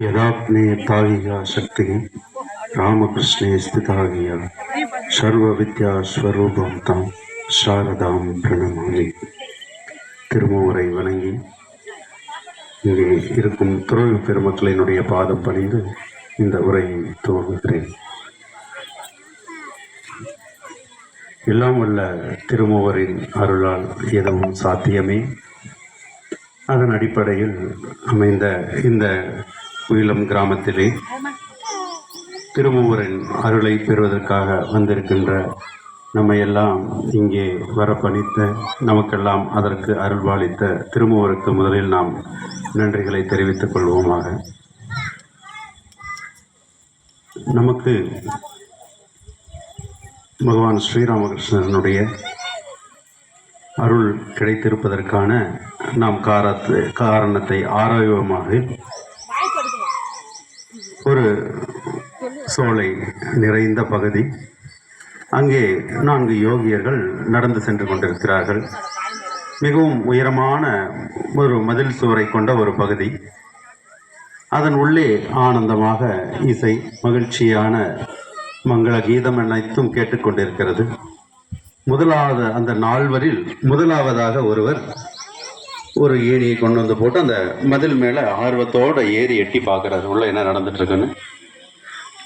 யதாப்னே ತಾಯಿಯ ಶಕ್ತಿಗೆ ராமகிருஷ்ணே ಸ್ಥಿತಾಗಿಯ சர்வ வித்யா ஸ்வரூபம் தாம் சாரதாம் பிரணமாமி. திருமூரை வணங்கி இங்கே இருக்கும் துறவு பெருமக்களினுடைய பாதம் பணிந்து இந்த உரையை துவங்குகிறேன். எல்லாம் உள்ள திருமூவரின் அருளால் எதுவும் சாத்தியமே. அதன் அடிப்படையில் அமைந்த இந்த குயிலம் கிராமத்திலே திருமூவரின் அருளை பெறுவதற்காக வந்திருக்கின்ற நம்மையெல்லாம் இங்கே வரப்பணித்த நமக்கெல்லாம் அதற்கு அருள்வாளித்த திருமூவருக்கு முதலில் நாம் நன்றிகளை தெரிவித்துக் கொள்வோமாக. நமக்கு பகவான் ஸ்ரீராமகிருஷ்ணனுடைய அருள் கிடைத்திருப்பதற்கான நாம் காரத்து காரணத்தை ஆராய்வமாக. ஒரு சோலை நிறைந்த பகுதி. அங்கே நான்கு யோகியர்கள் நடந்து சென்று கொண்டிருக்கிறார்கள். மிகவும் உயரமான ஒரு மதில் சுவரை கொண்ட ஒரு பகுதி. அதன் உள்ளே ஆனந்தமாக இசை மகிழ்ச்சியான மங்கள கீதம் அனைத்தும் கேட்டுக்கொண்டிருக்கிறது. முதலாவது அந்த நால்வரில் முதலாவதாக ஒருவர் ஒரு ஏணியை கொண்டு வந்து போட்டு அந்த மதில் மேலே ஆர்வத்தோட ஏறி எட்டி பார்க்குறாரு. உள்ளே என்ன நடந்துட்டுருக்குன்னு?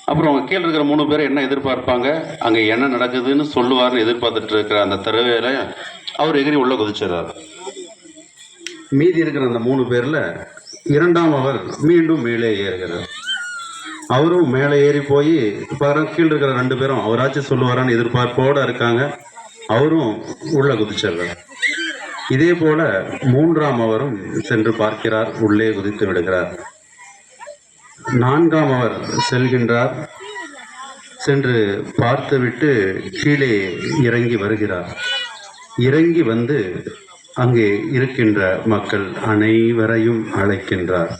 அப்புறம் அப்புறம் கீழே இருக்கிற மூணு பேர் என்ன எதிர்பார்ப்பாங்க? அங்கே என்ன நடக்குதுன்னு சொல்லுவார்னு எதிர்பார்த்துட்டு இருக்கிற அந்த தருவையில் அவர் எகிரி உள்ளே குதிச்சிடுறாரு. மீதி இருக்கிற அந்த மூணு பேரில் இரண்டாம் அவர் மீண்டும் மேலே ஏறுகிறார். அவரும் மேலே ஏறி போய் பாரு கீழே இருக்கிற ரெண்டு பேரும் அவராச்சும் சொல்லுவாரான்னு எதிர்பார்ப்போடு இருக்காங்க. அவரும் உள்ளே குதிச்சிடுறார். இதே போல மூன்றாம் அவரும் சென்று பார்க்கிறார் உள்ளே குதித்து விடுகிறார். நான்காம் அவர் செல்கின்றார் சென்று பார்த்துவிட்டு கீழே இறங்கி வருகிறார். இறங்கி வந்து அங்கே இருக்கின்ற மக்கள் அனைவரையும் அழைக்கின்றார்.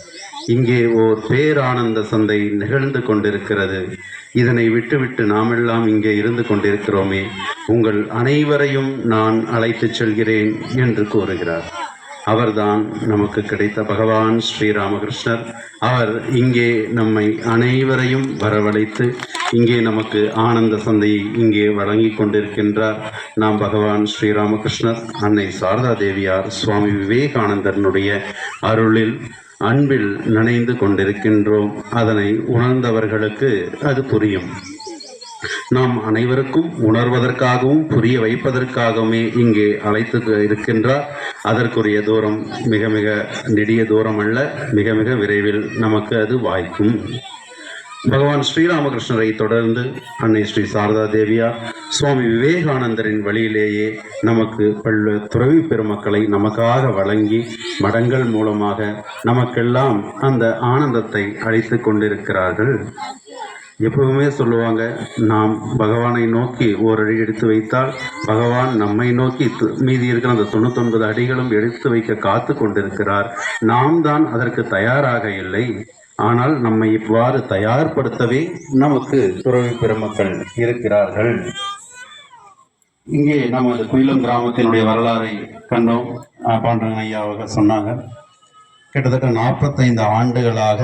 இங்கே ஓர் பேரானந்த சந்தை நிகழ்ந்து கொண்டிருக்கிறது. இதனை விட்டுவிட்டு நாமெல்லாம் இங்கே இருந்து கொண்டிருக்கிறோமே. உங்கள் அனைவரையும் நான் அழைத்துச் செல்கிறேன் என்று கூறுகிறார். அவர்தான் நமக்கு கிடைத்த பகவான் ஸ்ரீராமகிருஷ்ணர். அவர் இங்கே நம்மை அனைவரையும் வரவழைத்து இங்கே நமக்கு ஆனந்த சந்தையை இங்கே வழங்கி கொண்டிருக்கின்றார். நாம் பகவான் ஸ்ரீராமகிருஷ்ணர் அன்னை சாரதா தேவியார் சுவாமி விவேகானந்தனுடைய அருளில் அன்பில் நனைந்து கொண்டிருக்கின்றோம். அதனை உணர்ந்தவர்களுக்கு அது புரியும். நாம் அனைவருக்கும் உணர்வதற்காகவும் புரிய வைப்பதற்காகவுமே இங்கே அழைத்து இருக்கின்றார். அதற்குரிய தூரம் மிக மிக நெடிய தூரம் அல்ல மிக மிக விரைவில் நமக்கு அது வாய்க்கும். பகவான் ஸ்ரீராமகிருஷ்ணரை தொடர்ந்து அன்னை ஸ்ரீ சாரதா தேவியா சுவாமி விவேகானந்தரின் வழியிலேயே நமக்கு பல்வேறு துறவி பெருமக்களை நமக்காக வழங்கி மடங்கள் மூலமாக நமக்கெல்லாம் அந்த ஆனந்தத்தை அளித்து கொண்டிருக்கிறார்கள். எப்பவுமே சொல்லுவாங்க நாம் பகவானை நோக்கி ஓரடி எடுத்து வைத்தால் பகவான் நம்மை நோக்கி மீதி இருக்கிற அந்த தொண்ணூத்தொன்பது அடிகளும் எடுத்து வைக்க காத்து கொண்டிருக்கிறார். நாம் தான் அதற்கு தயாராக இல்லை. ஆனால் நம்மை இவ்வாறு தயார்படுத்தவே நமக்கு துறவி பெருமக்கள் இருக்கிறார்கள். இங்கே நம்ம இந்த குயிலம் கிராமத்தினுடைய வரலாறை கண்டோம். அஹ், பாண்டரங்கன் ஐயா சொன்னாங்க கிட்டத்தட்ட நாற்பத்தைந்து ஆண்டுகளாக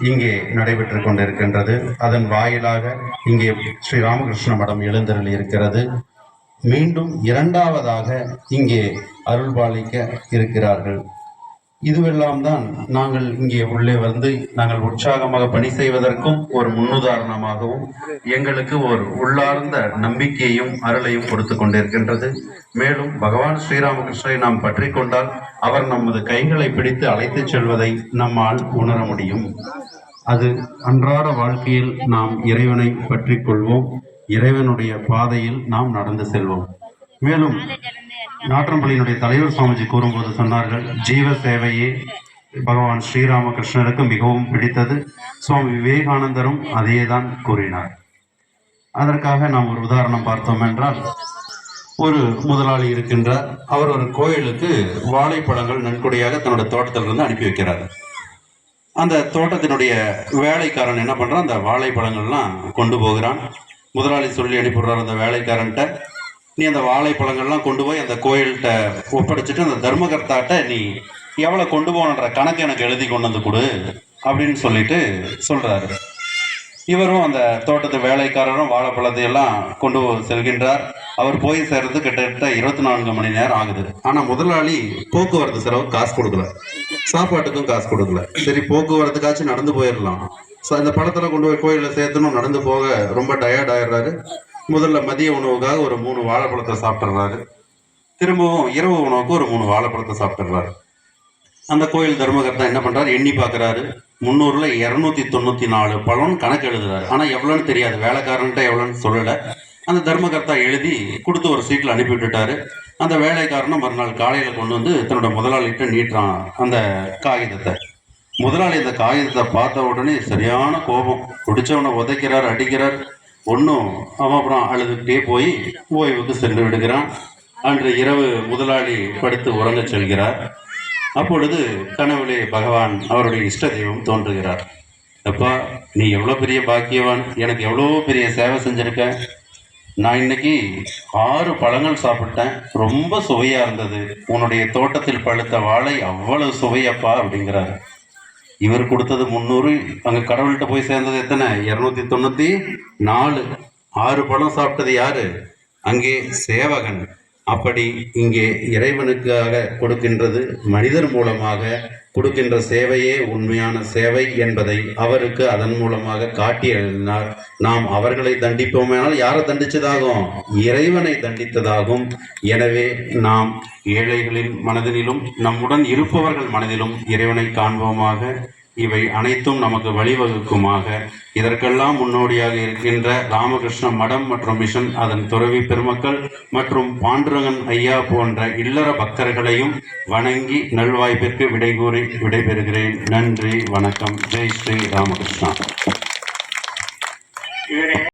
இங்கே நடைபெற்று கொண்டிருக்கின்றது. அதன் வாயிலாக இங்கே ஸ்ரீ ராமகிருஷ்ண மடம் எழுந்தருளி இருக்கிறது. மீண்டும் இரண்டாவதாக இங்கே அருள்பாலிக்க இருக்கிறார்கள். இதுவெல்லாம் தான் நாங்கள் இங்கே உள்ளே வந்து நாங்கள் உற்சாகமாக பணி செய்வதற்கும் ஒரு முன்னுதாரணமாகவும் எங்களுக்கு ஒரு உள்ளார்ந்த நம்பிக்கையும் அருளையும் கொடுத்து கொண்டிருக்கின்றது. மேலும் பகவான் ஸ்ரீராமகிருஷ்ணரை நாம் பற்றி கொண்டால் அவர் நமது கைகளை பிடித்து அழைத்துச் செல்வதை நம்மால் உணர முடியும். அது அன்றாட வாழ்க்கையில் நாம் இறைவனை பற்றி கொள்வோம். இறைவனுடைய பாதையில் நாம் நடந்து செல்வோம். மேலும் நாற்றம்பள்ளியினுடைய தலைவர் சுவாமிஜி கூறும்போது சொன்னார்கள் ஜீவ சேவையே பகவான் ஸ்ரீராமகிருஷ்ணருக்கு மிகவும் பிடித்தது. சுவாமி விவேகானந்தரும் அதையே தான் கூறினார். அதற்காக நாம் ஒரு உதாரணம் பார்த்தோம் என்றால் ஒரு முதலாளி இருக்கின்றார். அவர் ஒரு கோயிலுக்கு வாழைப்பழங்கள் நன்கொடையாக தன்னோட தோட்டத்திலிருந்து அனுப்பி வைக்கிறார். அந்த தோட்டத்தினுடைய வேலைக்காரன் என்ன பண்ணுறான் அந்த வாழைப்பழங்கள்லாம் கொண்டு போகிறான். முதலாளி சொல்லி அனுப்பிடுறார் அந்த வேலைக்காரன்ட்ட. நீ அந்த வாழைப்பழங்கள்லாம் கொண்டு போய் அந்த கோயில்கிட்ட ஒப்படைச்சிட்டு அந்த தர்மகர்த்தாட்ட நீ எவ்வளோ கொண்டு போகணுன்ற கணக்கு எனக்கு எழுதி கொண்டு வந்து கொடு அப்படின்னு சொல்லிட்டு சொல்றாரு. இவரும் அந்த தோட்டத்து வேலைக்காரரும் வாழைப்பழத்தை எல்லாம் கொண்டு செல்கின்றார். அவர் போய் சேர்றது கிட்டத்தட்ட இருபத்தி நான்கு மணி நேரம் ஆகுது. ஆனால் முதலாளி போக்குவரத்து செலவு காசு கொடுக்கல. சாப்பாட்டுக்கும் காசு கொடுக்கல. சரி போக்குவரத்துக்காச்சும் நடந்து போயிடலாம். ஸோ இந்த படத்தில் கொண்டு போய் கோயிலில் சேர்த்தணும் நடந்து போக ரொம்ப டயர்ட் ஆயிடுறாரு. முதல்ல மதிய உணவுக்காக ஒரு மூணு வாழைப்பழத்தை சாப்பிட்றாரு திரும்பவும் இரவு உணவுக்கு ஒரு மூணு வாழைப்பழத்தை சாப்பிட்றாரு அந்த கோயில் தர்மகர்த்தா என்ன பண்ணுறாரு எண்ணி பார்க்கறாரு. முந்நூறுல இரநூத்தி தொண்ணூற்றி நாலு பழம் கணக்கு எழுதுறாரு. ஆனால் எவ்வளோன்னு தெரியாது. வேலைக்காரன்ட்ட எவ்வளோன்னு சொல்லலை. அந்த தர்மகர்த்தா எழுதி கொடுத்து ஒரு சீட்டில் அனுப்பி விட்டுட்டாரு. அந்த வேலைக்காரனை மறுநாள் காலையில் கொண்டு வந்து தன்னோட முதலாளிகிட்ட நீட்டுறான் அந்த காகிதத்தை. முதலாளி அந்த காகிதத்தை பார்த்த உடனே சரியான கோபம். பிடிச்சவனை உதைக்கிறார் அடிக்கிறார். ஒன்றும் அவன் அப்புறம் அழுதுகிட்டே போய் ஓய்வுக்கு சென்று விடுகிறான். அன்று இரவு முதலாளி படுத்து உறங்கச் செல்கிறார். அப்பொழுது கனவுலே பகவான் அவருடைய இஷ்ட தெய்வம் தோன்றுகிறார். அப்பா நீ எவ்வளோ பெரிய பாக்கியவான்? எனக்கு எவ்வளோ பெரிய சேவை செஞ்சுருக்க? நான் இன்னைக்கு ஆறு பழங்கள் சாப்பிட்டேன். ரொம்ப சுவையாக இருந்தது. உன்னுடைய தோட்டத்தில் பழுத்த வாழை அவ்வளவு சுவையப்பா அப்படிங்கிறாரு. இவர் கொடுத்தது முந்நூறு அங்கே கடவுள்கிட்ட போய் சேர்ந்தது எத்தனை? இரநூத்தி தொண்ணூற்றி நாலு. ஆறு பழம் சாப்பிட்டது யாரு? அங்கே சேவகன். அப்படி இங்கே இறைவனுக்காக கொடுக்கின்றது மனிதர் மூலமாக கொடுக்கின்ற சேவையே உண்மையான சேவை என்பதை அவருக்கு அதன் மூலமாக காட்டி எழுதினார். நாம் அவர்களை தண்டிப்போமானால் யாரை தண்டித்ததாகும் இறைவனை தண்டித்ததாகும். எனவே நாம் ஏழைகளின் மனதிலும் நம்முடன் இருப்பவர்கள் மனதிலும் இறைவனை காண்போமாக இவை அனைத்தும் நமக்கு வழிவகுக்குமாக. இதற்கெல்லாம் முன்னோடியாக இருக்கின்ற ராமகிருஷ்ண மடம் மற்றும் மிஷன் அதன் துறவி பெருமக்கள் மற்றும் பாண்டுரங்கன் ஐயா போன்ற இல்லற பக்தர்களையும் வணங்கி நல்வாய்ப்பிற்கு விடைகூறி விடைபெறுகிறேன். நன்றி வணக்கம். ஜெய் ஸ்ரீ ராமகிருஷ்ணா.